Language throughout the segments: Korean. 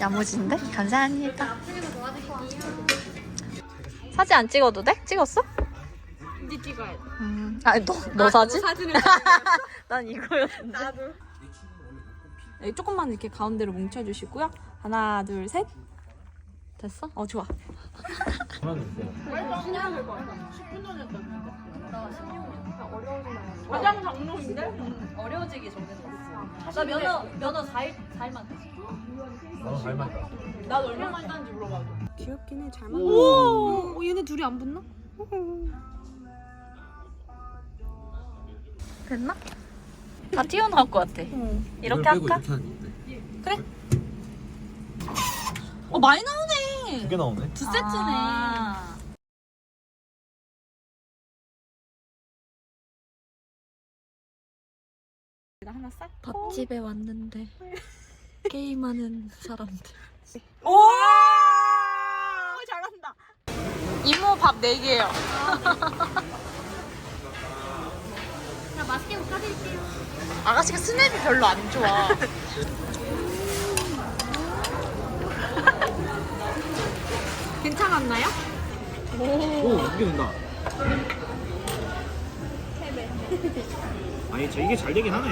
야무진데? 감사합니다. 사진 안 찍어도 돼? 찍었어? 니 찍어야 돼. 음. 아니 너, 너 사진? 사진을 난 이거였는데. 나도. 네, 조금만 이렇게 가운데로 뭉쳐주시고요. 하나, 둘, 셋. 됐어? 어, 좋아. 화장 장롱인데? 어려워지기 전에 샀어. 나 면허 면허 4일 4일만 됐어. 잘 맞다. 나 얼마나 땄는지 물어봐줘. 귀엽긴 해. 잘 맞다. 오! 오, 얘네 둘이 안 붙나? 됐나? 다 튀어나올 것 같아. 이렇게 할까? 어, 많이 나오네. 두 개 나오네. 두 세트네. 아. 나 하나 싹. 밥집에 왔는데 게임하는 사람들. 오! 잘한다. 이모 밥 4개요. 자, 맛있게 볶아드릴게요. 아가씨가 스냅이 별로 안 좋아. 괜찮았나요? 오, 이게 된다. 아니, 저 이게 잘 되긴 하네.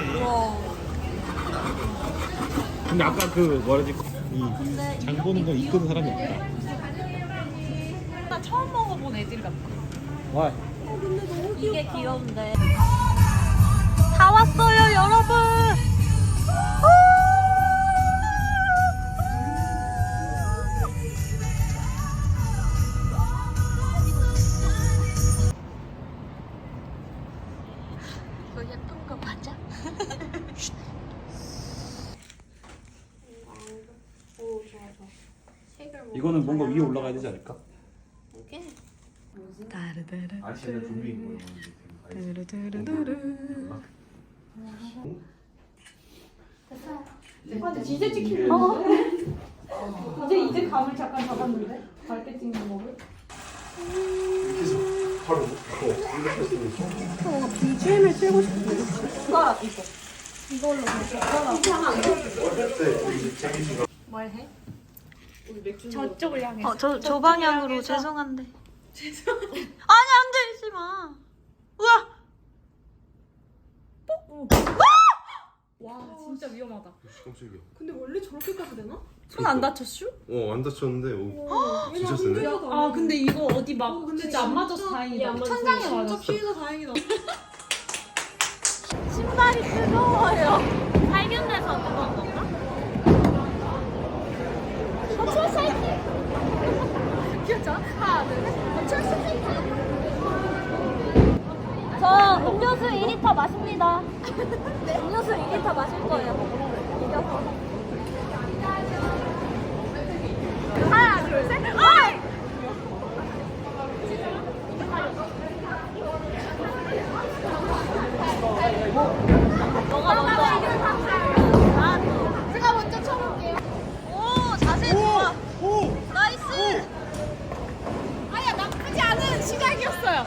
근데 아까 그 뭐라지 이장 보는 거 이끄는 사람이 없다. 나 처음 먹어본 애들 같아. 와, 이게 귀여운데. 다 왔어요, 여러분. 이 이거는 뭔가 위에 올라가야 되지 않을까? 다르다르. 아시는 준비인 거예요. 두루두루두루. 이제 찍히려는데? 이제 이제 감을 잠깐 잡았는데? 밝게 찍는 거를? 이렇게 해서 바로 이렇게 했으면 BGM을 쓰고 싶은데. 숟가락 이거. 이걸로 숟가락. 뭘 해? 저쪽을 향해. 어, 저, 저 방향으로 죄송한데. 죄송. 아니, 안 들지 마. 우와! 와 진짜 위험하다. 깜짝이야. 근데 원래 저렇게까지 되나? 손 안 다쳤슈? 어, 안 다쳤는데. 오, 진짜 세네. 아 근데 이거 어디 막 진짜 안 맞아서 다행이다. 천장에 맞았어. 피해서 다행이다. 신발이 뜨거워요. 살균돼서 뜨거운 건가? 버추어 사이클. 하나, 둘, 셋. 저 음료수 2리터 마십니다. 음료수 2리터 마실 거예요. 이겨서. 하나, 둘, 셋. 어이! 너가 먼저. 제가 먼저 쳐볼게요. 오, 자세 좋아. 나이스. 아야 나쁘지 않은 시작이었어요.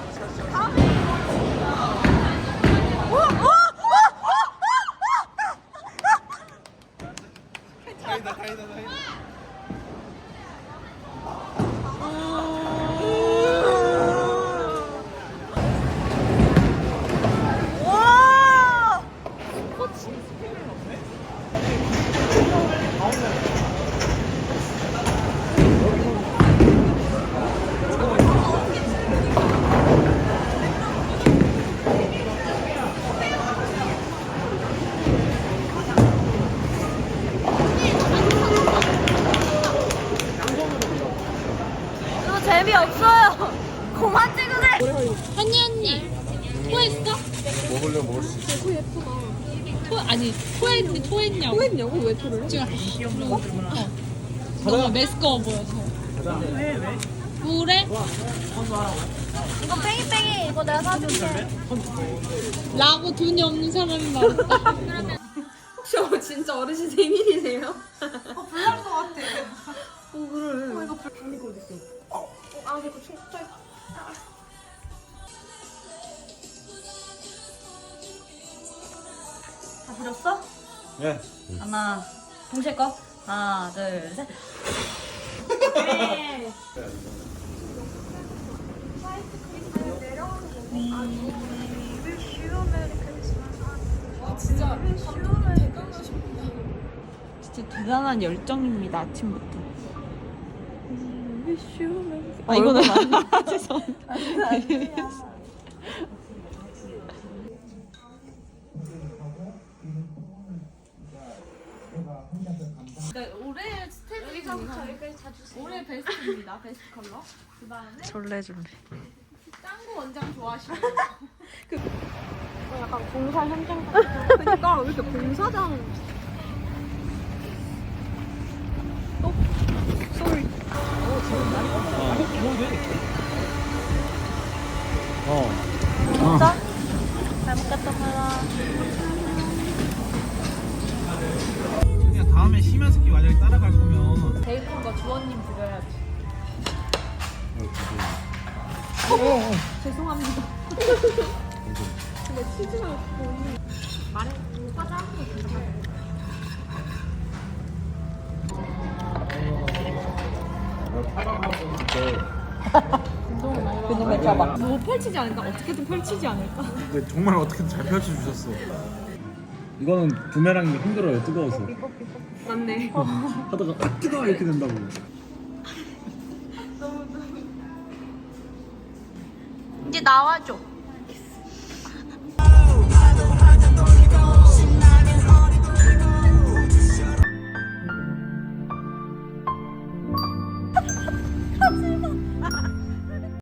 다행이다, 다행이다, 다행이다. 와! 이거 재미없어요. 그만 찍으래. 언니 언니 토했어? 먹으려면 먹을 수 있어. 토 아니 토했니 토했냐고 했냐고 왜 토를 해? 지금 어? 너가 메스꺼워 보여서 그래? 이거 뺑이뺑이 이거 내가 사줄게. 라고 돈이 없는 사람이 많다 저 진짜 어르신 생일이세요? 다 드렸어? 예. 하나 동시에 꺼 하나 둘셋. 진짜 대단한 열정입니다 아침부터. 아 이거는 아니 죄송합니다 올해 스테이지 올해 베스트입니다. 베스트 컬러. 그 다음에 졸래 졸래 짱구 원장 좋아하시는 약간 공사 현장 같은. 그러니까 왜 이렇게 공사장. 어. 진짜? 잘 먹겠다 그냥 심한 새끼 만약에 따라갈 거면 제일 큰 거 주원님 드려야지. 죄송합니다. 근데 치즈가 없고 말해 과자 한거 괜찮아요. 그놈의 잡아 뭐 펼치지 않을까? 어떻게든 펼치지 않을까? 근데 정말 어떻게든 잘 펼쳐주셨어. 이거는 부메랑이 힘들어요 뜨거워서 맞네. 하다가 아 뜨거워 이렇게 된다고. 이제 나와줘